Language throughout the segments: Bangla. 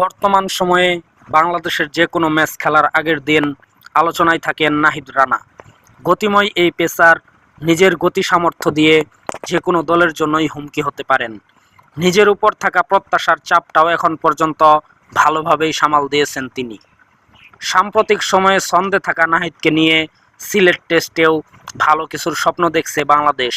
বর্তমান সময়ে বাংলাদেশের যে কোনো ম্যাচ খেলার আগের দিন আলোচনায় থাকেন নাহিদ রানা। গতিময় এই পেসার নিজের গতি সামর্থ্য দিয়ে যে কোনো দলের জন্যই হুমকি হতে পারেন। নিজের উপর থাকা প্রত্যাশার চাপটাও এখন পর্যন্ত ভালোভাবেই সামাল দিয়েছেন তিনি। সাম্প্রতিক সময়ে ছন্দে থাকা নাহিদকে নিয়ে সিলেট টেস্টেও ভালো কিছুর স্বপ্ন দেখছে বাংলাদেশ।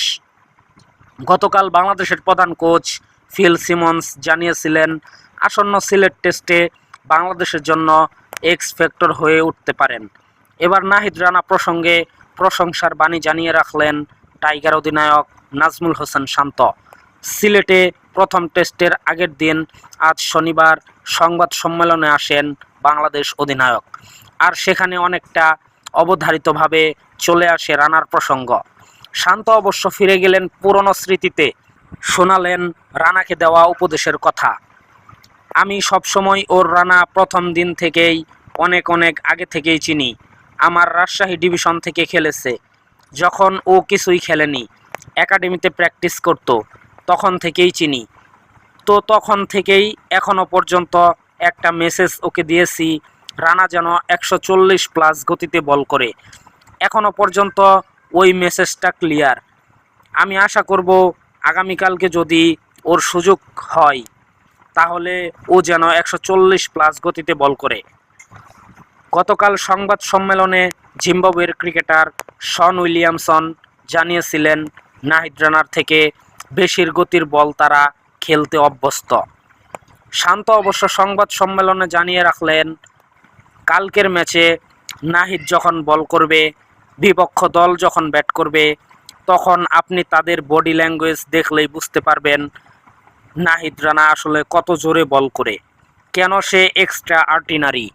গতকাল বাংলাদেশের প্রধান কোচ ফিল সিমন্স জানিয়েছিলেন আসন্ন সিলেট টেস্টে বাংলাদেশের জন্য এক্স ফ্যাক্টর হয়ে উঠতে পারেন। এবার নাহিদ রানা প্রসঙ্গে প্রশংসার বাণী জানিয়ে রাখলেন টাইগার অধিনায়ক নাজমুল হোসেন শান্ত। সিলেটে প্রথম টেস্টের আগের দিন আজ শনিবার সংবাদ সম্মেলনে আসেন বাংলাদেশ অধিনায়ক। আর সেখানে অনেকটা অবধারিতভাবে চলে আসে রানার প্রসঙ্গ। শান্ত অবশ্য ফিরে গেলেন পুরনো স্মৃতিতে, শোনালেন রানাকে দেওয়া উপদেশের কথা। আমি সবসময় ওর রানা প্রথম দিন থেকেই, অনেক অনেক আগে থেকেই চিনি। আমার রাজশাহী ডিভিশন থেকে খেলেছে। যখন ও কিছুই খেলেনি, একাডেমিতে প্র্যাকটিস করতো, তখন থেকেই চিনি। তো তখন থেকেই এখনও পর্যন্ত একটা মেসেজ ওকে দিয়েছি, রানা যেন একশো চল্লিশ প্লাস গতিতে বল করে। এখনও পর্যন্ত ওই মেসেজটা ক্লিয়ার আমি আশা করব, আগামীকালকে যদি ওর সুযোগ হয় তাহলে ও যেন একশো চল্লিশ প্লাস গতিতে বল করে। গতকাল সংবাদ সম্মেলনে জিম্বাবুয়ের ক্রিকেটার শন উইলিয়ামসন জানিয়েছিলেন, নাহিদ রানার থেকে বেশির গতির বল তারা খেলতে অভ্যস্ত। শান্ত অবশ্য সংবাদ সম্মেলনে জানিয়ে রাখলেন, কালকের ম্যাচে নাহিদ যখন বল করবে, বিপক্ষ দল যখন ব্যাট করবে, তখন আপনি তাদের বডি ল্যাঙ্গুয়েজ দেখলেই বুঝতে পারবেন নাহিদ রানা আসলে কত জোরে বল করে? কেন সে এক্সট্রা আর্টিনারি